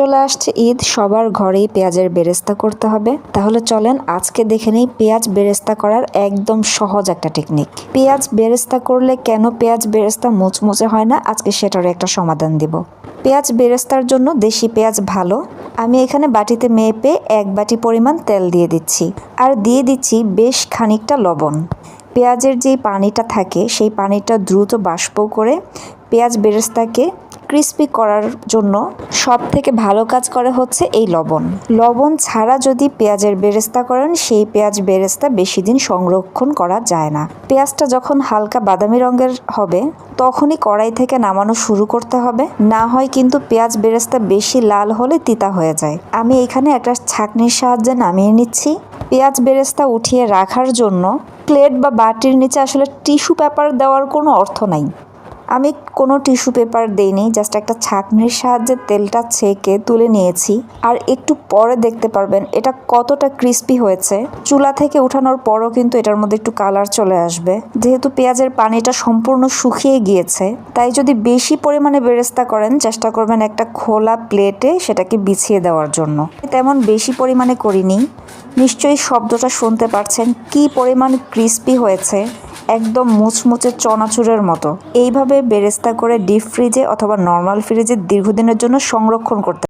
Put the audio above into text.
চলে আসছে ঈদ, সবার ঘরেই পেঁয়াজের বেরেস্তা করতে হবে। তাহলে চলেন আজকে দেখে নেই পেঁয়াজ বেরেস্তা করার একদম সহজ একটা টেকনিক। পেঁয়াজ বেরেস্তা করলে কেন পেঁয়াজ বেরেস্তা মুচমুচে হয় না? আজকে সেটার একটা সমাধান দিব। পেঁয়াজ বেরেস্তার জন্য দেশি পেঁয়াজ ভালো। আমি এখানে বাটিতে মেপে এক বাটি পরিমাণ তেল দিয়ে দিচ্ছি। আর দিয়ে দিচ্ছি বেশ খানিকটা লবণ। পেঁয়াজের যেই পানিটা থাকে, সেই পানিটা দ্রুত বাষ্প করে পেঁয়াজ বেরেস্তাকে ক্রিস্পি করার জন্য সব থেকে ভালো কাজ করে হচ্ছে এই লবণ। লবণ ছাড়া যদি পেঁয়াজের বেরেস্তা করেন, সেই পেঁয়াজ বেরেস্তা বেশি দিন সংরক্ষণ করা যায় না। পেঁয়াজটা যখন হালকা বাদামি রঙের হবে, তখনই কড়াই থেকে নামানো শুরু করতে হবে। না হয় কিন্তু পেঁয়াজ বেরেস্তা বেশি লাল হলে তিতা হয়ে যায়। আমি এখানে একটা ছাঁকনির সাহায্যে নামিয়ে নিচ্ছি। পেঁয়াজ বেরেস্তা উঠিয়ে রাখার জন্য প্লেট বা বাটির নিচে আসলে টিস্যু পেপার দেওয়ার কোনো অর্থ নাই। আমি কোনো টিস্যু পেপার দেইনি জাস্ট একটা ছাঁকনির সাহায্যে তেলটা ছেঁকে তুলে নিয়েছি। আর একটু পরে দেখতে পারবেন, এটা কতটা ক্রিস্পি হয়েছে। চুলা থেকে উঠানোর পরও কিন্তু এটার মধ্যে একটু কালার চলে আসবে। যেহেতু পেঁয়াজের পানিটা সম্পূর্ণ শুকিয়ে গিয়েছে, তাই যদি বেশি পরিমাণে বেরেস্তা করেন, চেষ্টা করবেন একটা খোলা প্লেটে সেটাকে বিছিয়ে দেওয়ার জন্য। তেমন বেশি পরিমাণে করিনি। নিশ্চয়ই শব্দটা শুনতে পারছেন, কি পরিমাণ ক্রিস্পি হয়েছে। একদম মুচমুচে চনাচুরের মতো। এইভাবে বেরেস্তা করে ডিপ ফ্রিজে অথবা নর্মাল ফ্রিজে দীর্ঘদিনের জন্য সংরক্ষণ করতে